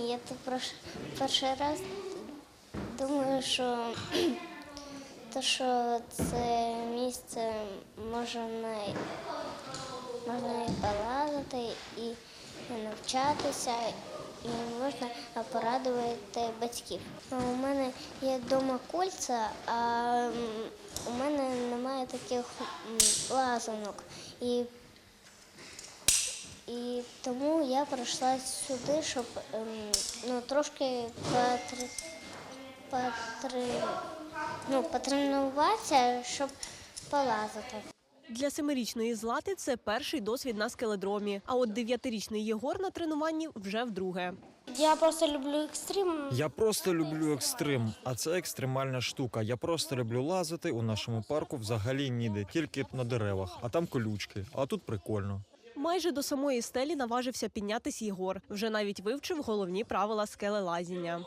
Я тут перший раз думаю, що, то, що це місце можна, можна і полазити, і навчатися, і можна порадувати батьків. У мене є вдома кольця, а у мене немає таких лазанок. І і тому я прийшла сюди, щоб ем, ну, трошки потр... потр... ну, потренуватися, щоб полазити. Для семирічної Злати це перший досвід на скеледромі. А от дев'ятирічний Єгор на тренуванні вже вдруге. Я просто люблю екстрим. Я просто люблю екстрим, а це екстремальна штука. Я просто люблю лазити у нашому парку взагалі ніде, тільки на деревах, а там колючки. А тут прикольно. Майже до самої стелі наважився піднятись Єгор. Вже навіть вивчив головні правила скелелазіння.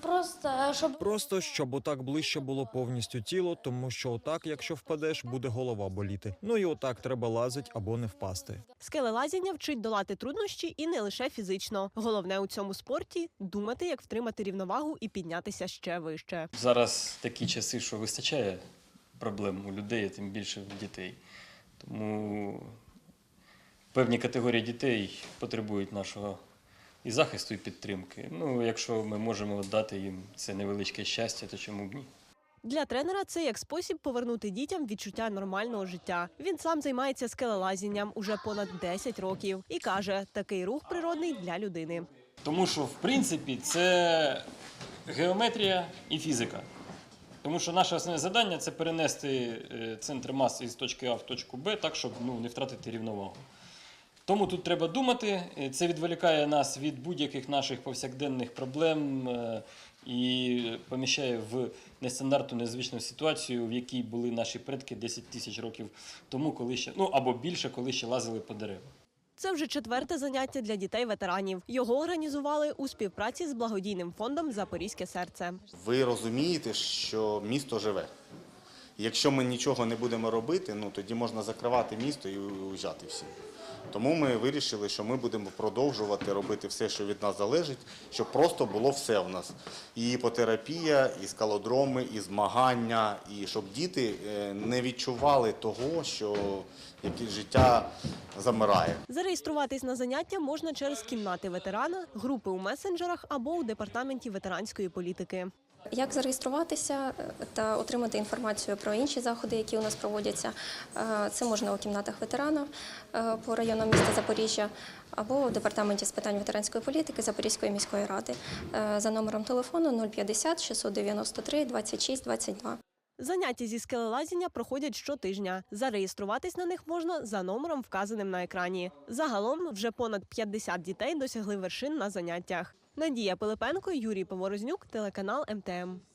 Просто щоб Просто щоб отак ближче було повністю тіло, тому що отак, якщо впадеш, буде голова боліти. Ну і отак треба лазити або не впасти. Скелелазіння вчить долати труднощі і не лише фізично. Головне у цьому спорті думати, як втримати рівновагу і піднятися ще вище. Зараз такі часи, що вистачає проблем у людей, а тим більше в дітей. Тому певні категорії дітей потребують нашого і захисту, і підтримки. Ну, якщо ми можемо дати їм це невеличке щастя, то чому б ні? Для тренера це як спосіб повернути дітям відчуття нормального життя. Він сам займається скелелазінням уже понад 10 років і каже, такий рух природний для людини. Тому що, в принципі, це геометрія і фізика. Тому що наше основне завдання це перенести е, центр маси з точки А в точку Б так, щоб ну, не втратити рівновагу. Тому тут треба думати. Е, Це відволікає нас від будь-яких наших повсякденних проблем е, і поміщає в нестандартну незвичну ситуацію, в якій були наші предки 10 тисяч років тому, коли ще ну або більше, коли ще лазили по деревах. Це вже четверте заняття для дітей-ветеранів. Його організували у співпраці з благодійним фондом Запорізьке серце. ви розумієте, що місто живе. Якщо ми нічого не будемо робити, ну тоді можна закривати місто і уїжджати всі. Тому ми вирішили, що ми будемо продовжувати робити все, що від нас залежить, щоб просто було все в нас. І іпотерапія, і скалодроми, і змагання, і щоб діти е, не відчували того, що яке життя замирає. Зареєструватись на заняття можна через кімнати ветерана, групи у месенджерах або у департаменті ветеранської політики. Як зареєструватися е, та отримати інформацію про інші заходи, які у нас проводяться, Е, це можна у кімнатах ветеранів е, по районам міста Запоріжжя або у департаменті з питань ветеранської політики Запорізької міської ради за номером телефону 050 693 26 22. Заняття зі скелелазіння проходять щотижня. Зареєструватись на них можна за номером, вказаним на екрані. Загалом вже понад 50 дітей досягли вершин на заняттях. Надія Пилипенко, Юрій Поворознюк, телеканал МТМ.